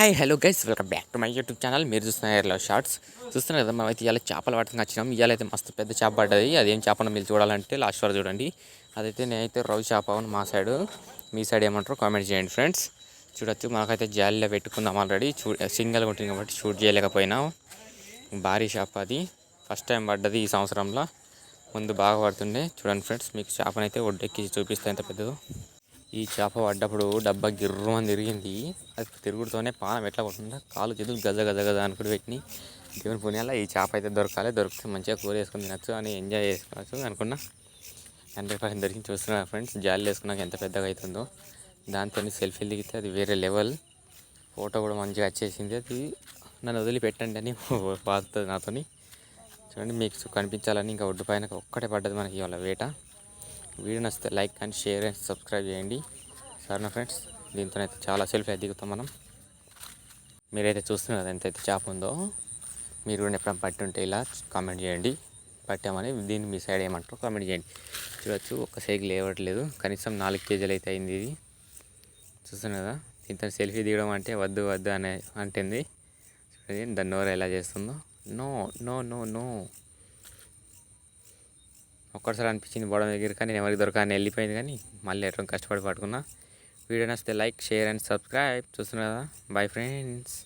Hi hello guys welcome back to my YouTube channel మీరు చూస్తున్న ఇలా షార్ట్స్ చూస్తున్నారు కదా మేమైతే ఇవాళ చేపలు పట్టుకుని వచ్చినాం ఇవాళ అయితే మస్తు పెద్ద చేప పడ్డది. అదేం చేపను మీరు చూడాలంటే లాస్ట్ వరకు చూడండి. అదైతే నేనైతే రవి చేప అని మా సైడు మీ సైడ్ ఏమంటారో కామెంట్ చేయండి ఫ్రెండ్స్ చూడొచ్చు మనకైతే జాలీలో పెట్టుకుందాం ఆల్రెడీ చూ సింగిల్గా ఉంటుంది కాబట్టి షూట్ చేయలేకపోయినాం. భారీ చేప అది. ఫస్ట్ టైం పడ్డది ఈ సంవత్సరంలో. ముందు బాగా పడుతుండే. చూడండి ఫ్రెండ్స్ మీకు చేపనైతే ఒడ్డెక్కి చూపిస్తే ఎంత పెద్దదో. ఈ చేప పడ్డప్పుడు డబ్బా గిర్రమని తిరిగింది. అది తిరుగుడుతోనే పానం ఎట్లా కొట్టిందో కాలు చేతులు గజ గజ గజ అనుకుని పెట్టి దేవుని పుణ్యాల ఈ చేప అయితే దొరకాలి దొరికితే మంచిగా కూర వేసుకొని తినచ్చు అని ఎంజాయ్ చేసుకోవచ్చు అనుకున్నా. హండ్రెడ్ పర్సెంట్ దొరికి చూస్తున్నా ఫ్రెండ్స్ జాలి వేసుకున్నాక ఎంత పెద్దగా అవుతుందో. దాంతో సెల్ఫీలు దిగితే అది వేరే లెవెల్ ఫోటో కూడా మంచిగా వచ్చేసింది. అది నన్ను వదిలిపెట్టండి అని బాగుతుంది నాతోని. చూడండి మీకు కనిపించాలని ఇంకా ఒడ్డు పైన ఒక్కటే పడ్డది మనకి ఇవాళ వేట. వీడియో నచ్చితే like and share and subscribe చేయండి. సరేనా ఫ్రెండ్స్ దీంతో అయితే చాలా సెల్ఫీ దిగుతాం మనం. మీరైతే చూస్తున్నారు ఎంతైతే చేప ఉందో. మీరు కూడా ఎప్పుడైనా పట్టి ఉంటే ఇలా కామెంట్ చేయండి. పట్టామని దీన్ని మీ సైడ్ ఏమంటారో కామెంట్ చేయండి. చూడొచ్చు ఒక సైకిల్ లేవట్లేదు. కనీసం నాలుగు కేజీలు అయితే అయింది ఇది. చూస్తున్నారు కదా ఇంత సెల్ఫీ దిగడం అంటే వద్దు వద్దు అనే అంటుంది. చూడండి దాన్ని నోరు ఎలా చేస్తుందో. No no no no. ఒక్కసారి అనిపించింది బోడ దగ్గర కానీ నేను ఎవరికి దొరకని వెళ్ళిపోయింది కానీ మళ్ళీ ఎట్లా కష్టపడి పట్టుకున్నా. వీడియో నచ్చితే లైక్ షేర్ అండ్ సబ్స్క్రైబ్. చూస్తున్నారు కదా? Bye friends.